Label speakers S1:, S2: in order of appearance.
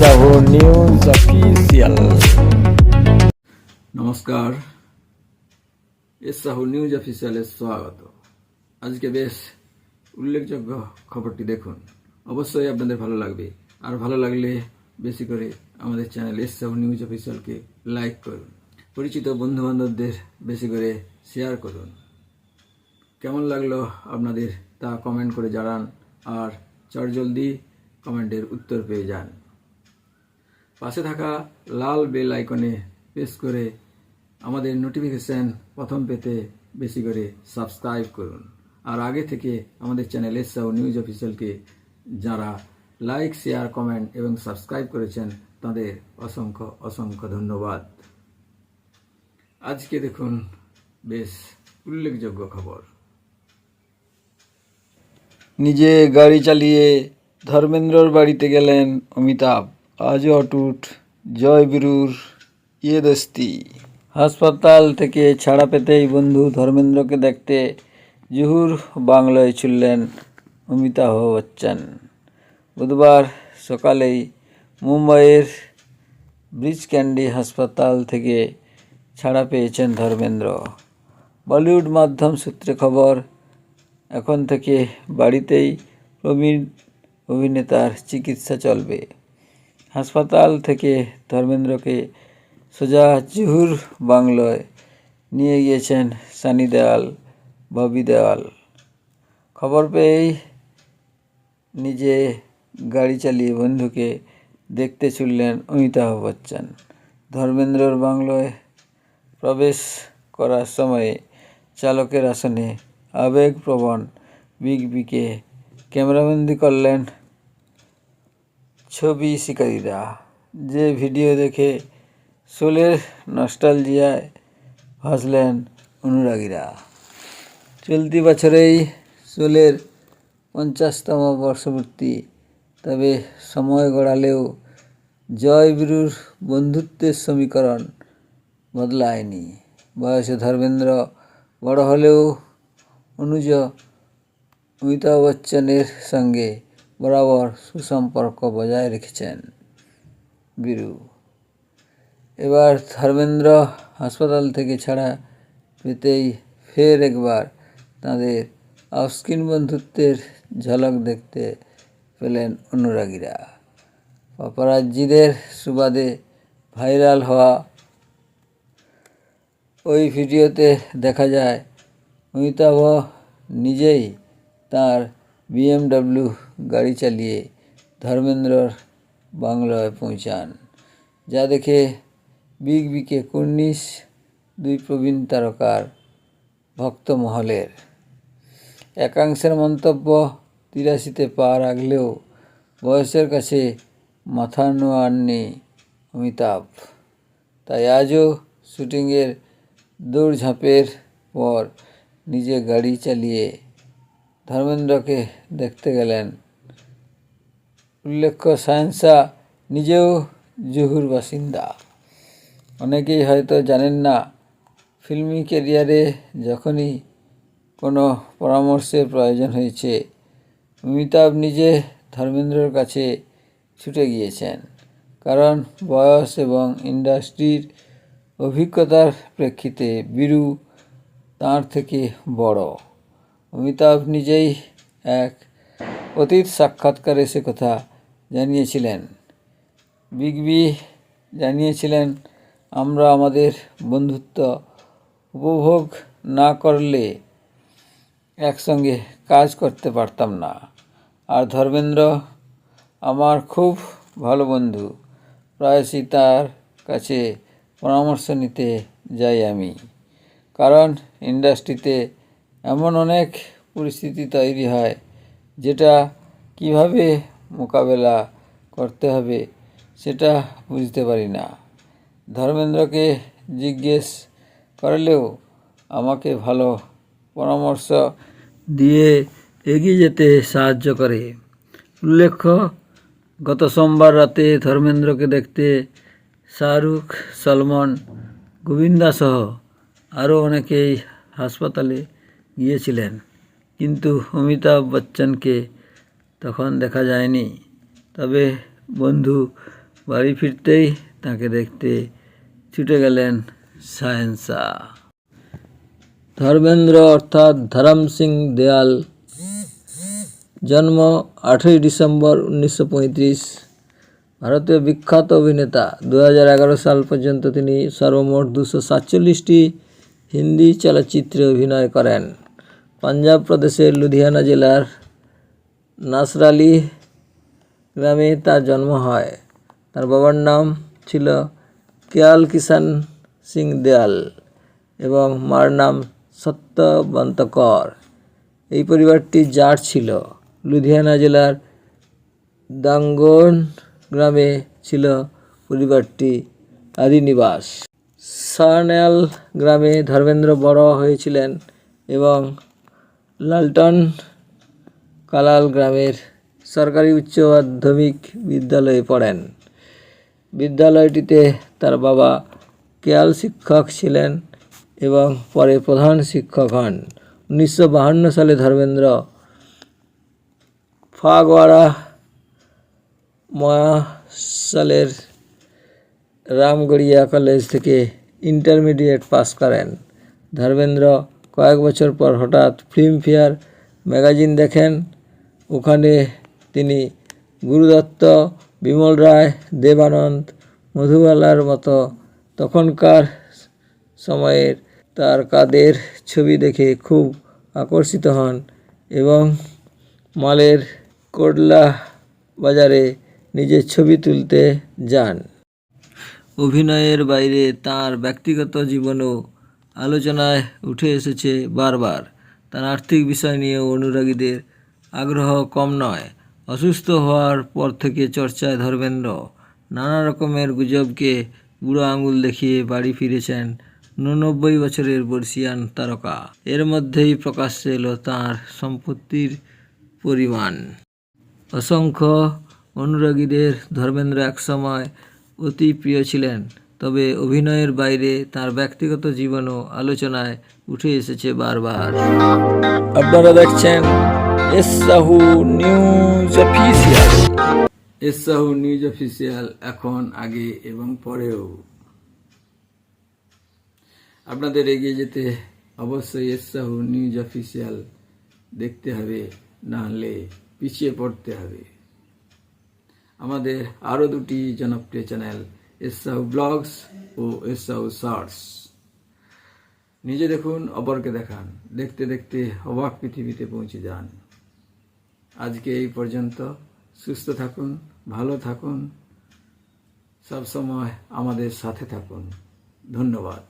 S1: Sahu news official
S2: নমস্কার। S Sahu news অফিসিয়ালে স্বাগত। আজকে বেশ উল্লেখযোগ্য খবরটি দেখুন। অবশ্যই আপনাদের ভালো লাগবে। আর ভালো লাগলে বেশি করে আমাদের চ্যানেল এস সাহু নিউজ অফিসিয়ালকে লাইক করুন। পরিচিত বন্ধু বান্ধবদের বেশি করে শেয়ার করুন। কেমন লাগল আপনাদের তা কমেন্ট করে জানান। আর চটজলদি কমেন্টের উত্তর পেয়ে যান। পাশে থাকা লাল বেল আইকনে প্রেস করে আমাদের নোটিফিকেশান প্রথম পেতে বেশি করে সাবস্ক্রাইব করুন। আর আগে থেকে আমাদের চ্যানেল এসআও নিউজ অফিসিয়ালকে যারা লাইক শেয়ার কমেন্ট এবং সাবস্ক্রাইব করেছেন, তাদের অসংখ্য অসংখ্য ধন্যবাদ। আজকে দেখুন বেশ উল্লেখযোগ্য খবর।
S1: নিজে গাড়ি চালিয়ে ধর্মেন্দ্রর বাড়িতে গেলেন অমিতাভ। আজও অটুট। জয় বীরুর ইয়ে দস্তি। হাসপাতাল থেকে ছাড়া পেতেই বন্ধু ধর্মেন্দ্রকে দেখতে জুহুর বাংলায় ছুটলেন অমিতাভ বচ্চন। বুধবার সকালেই মুম্বাইয়ের ব্রিজ ক্যান্ডি হাসপাতাল থেকে ছাড়া পেয়েছেন ধর্মেন্দ্র। বলিউড মাধ্যম সূত্রে খবর, এখন থেকে বাড়িতেই প্রবীণ অভিনেতার চিকিৎসা চলবে। হাসপাতাল থেকে ধর্মেন্দ্রকে সোজা জুহুর বাংলোয় নিয়ে গিয়েছেন সানি দেওয়াল, ববি দেওয়াল। খবর পেয়েই নিজে গাড়ি চালিয়ে বন্ধুকে দেখতে ছুটলেন অমিতাভ বচ্চন। ধর্মেন্দ্রর বাংলোয় প্রবেশ করার সময়ে চালকের আসনে আবেগপ্রবণ বিগ বিকে ক্যামেরাবন্দি করলেন ছবি শিকারীরা। যে ভিডিও দেখে সোলের নস্টালজিয়ায় ভাসলেন অনুরাগীরা। চলতি বছরেই সোলের পঞ্চাশতম বর্ষপূর্তি তবে সময় গড়ালেও জয় বীরুর বন্ধুত্বের সমীকরণ বদলায়নি। বয়সে ধর্মেন্দ্র বড় হলেও অনুজ অমিতাভ বচ্চনের সঙ্গে বরাবর সুসম্পর্ক বজায় রেখেছেন। বীরু। এবার ধর্মেন্দ্র হাসপাতাল থেকে ছাড়া পেতেই ফের একবার তাদের অফস্ক্রিন বন্ধুত্বের ঝলক দেখতে পেলেন অনুরাগীরা। পাপারাজ্জিদের সুবাদে ভাইরাল হওয়া ওই ভিডিওতে দেখা যায়, অমিতাভ নিজেই তার বিএমডব্লিউ গাড়ি চালিয়ে ধর্মেন্দ্রর বাংলায় পৌঁছান। যা দেখে বিগ বিকে কুর্নিশ, দুই প্রবীণ তারকার ভক্তমহলের একাংশের মন্তব্য তিরাশিতে পা রাখলেও বয়সের কাছে মাথা নোয়াননি অমিতাভ। তাই আজও শুটিংয়ের দৌড়ঝাঁপের পর নিজে গাড়ি চালিয়ে ধর্মেন্দ্রকে দেখতে গেলেন। উল্লেখ্য, সায়েন্সা নিজেও জুহুর বাসিন্দা। অনেকেই হয়তো জানেন না, ফিল্মি ক্যারিয়ারে যখনই কোনো পরামর্শের প্রয়োজন হয়েছে, অমিতাভ নিজে ধর্মেন্দ্রর কাছে ছুটে গিয়েছেন। কারণ বয়স এবং ইন্ডাস্ট্রির অভিজ্ঞতার প্রেক্ষিতে বীরু তাঁর থেকে বড়। অমিতাভ নিজেই এক অতীত সাক্ষাৎকারে সে কথা জানিয়েছিলেন। বিগ বি জানিয়েছিলেন, আমরা আমাদের বন্ধুত্ব উপভোগ না করলে একসঙ্গে কাজ করতে পারতাম না। আর ধর্মেন্দ্র আমার খুব ভালো বন্ধু, প্রায়শই তার কাছে পরামর্শ নিতে যাই আমি। কারণ ইন্ডাস্ট্রিতে এমন অনেক পরিস্থিতি তৈরি হয়, যেটা কীভাবে মোকাবেলা করতে হবে সেটা বুঝতে পারি না। ধর্মেন্দ্রকে জিজ্ঞেস করলেও আমাকে ভালো পরামর্শ দিয়ে এগিয়ে যেতে সাহায্য করে। উল্লেখ্য, গত সোমবার রাতে ধর্মেন্দ্রকে দেখতে শাহরুখ, সলমন গোবিন্দা সহ আরও অনেকেই হাসপাতালে গিয়েছিলেন। কিন্তু অমিতাভ বচ্চনকে তখন দেখা যায়নি। তবে বন্ধু বাড়ি ফিরতেই তাকে দেখতে ছুটে গেলেন সায়েন্সা। ধর্মেন্দ্র অর্থাৎ ধরম সিং দেয়াল, জন্ম আঠেরোই ডিসেম্বর উনিশশো পঁয়ত্রিশ। ভারতীয় বিখ্যাত অভিনেতা দু হাজার এগারো সাল পর্যন্ত তিনি সর্বমোট দুশো সাতচল্লিশটি হিন্দি চলচ্চিত্রে অভিনয় করেন। পাঞ্জাব প্রদেশের লুধিয়ানা জেলার নাসরালি গ্রামে তার জন্ম হয়। তার বাবার নাম ছিল কেয়াল কিষান সিং দেয়াল এবং মার নাম সত্যবন্তকর এই পরিবারটি জাট ছিল। লুধিয়ানা জেলার দাঙ্গন গ্রামে ছিল পরিবারটি আদিনিবাস। সার্নেয়াল গ্রামে ধর্মেন্দ্র বড় হয়েছিলেন এবং লালটন কালাল গ্রামের সরকারি উচ্চ মাধ্যমিক বিদ্যালয়ে পড়েন। বিদ্যালয়টিতে তার বাবা কেয়াল শিক্ষক ছিলেন এবং পরে প্রধান শিক্ষক হন। উনিশশো সালে ধর্মেন্দ্র ফাগওয়াড়া মহাসালের রামগড়িয়া কলেজ থেকে ইন্টারমিডিয়েট পাস করেন। ধর্মেন্দ্র কয়েক বছর পর হঠাৎ ফিল্মফেয়ার ম্যাগাজিন দেখেন। ওখানে তিনি গুরুদত্ত, বিমল রায়, দেবানন্দ, মধুবালার মতো তখনকার সময়ের তার কাদের ছবি দেখে খুব আকর্ষিত হন এবং মালের কোডলা বাজারে নিজের ছবি তুলতে যান। অভিনয়ের বাইরে তার ব্যক্তিগত জীবনও আলোচনায় উঠে এসেছে বারবার। তার আর্থিক বিষয় নিয়েও অনুরাগীদের আগ্রহ কম নয়। অসুস্থ হওয়ার পর থেকে চর্চায় ধর্মেন্দ্র। নানা রকমের গুজবকে বুড়ো আঙুল দেখিয়ে বাড়ি ফিরেছেন ঊননব্বই বছরের বর্ষিয়ান তারকা। এর মধ্যেই প্রকাশ্যে এলো তাঁর সম্পত্তির পরিমাণ। অসংখ্য অনুরাগীদের ধর্মেন্দ্র একসময় অতি প্রিয় ছিলেন, তবে অভিনয়ের বাইরে তার ব্যক্তিগত জীবনও আলোচনায় উঠে এসেছে বারবার। আপনারা দেখছেন S Sahu news official.
S2: S Sahu news official এখন, আগে এবং পরেও। আপনাদের এগিয়ে যেতে অবশ্যই এস সাহু নিউজ অফিসিয়াল দেখতে হবে, না হলে পিছিয়ে পড়তে হবে। আমাদের আরও দুটি জনপ্রিয় চ্যানেল এস সাহু ব্লগস ও এস সাহু শর্টস। নিজে দেখুন, অপরকে দেখান। দেখতে দেখতে অবাক পৃথিবীতে পৌঁছে যান। আজকে এই পর্যন্ত। সুস্থ থাকুন, ভালো থাকুন সব সময় আমাদের সাথে থাকুন। ধন্যবাদ।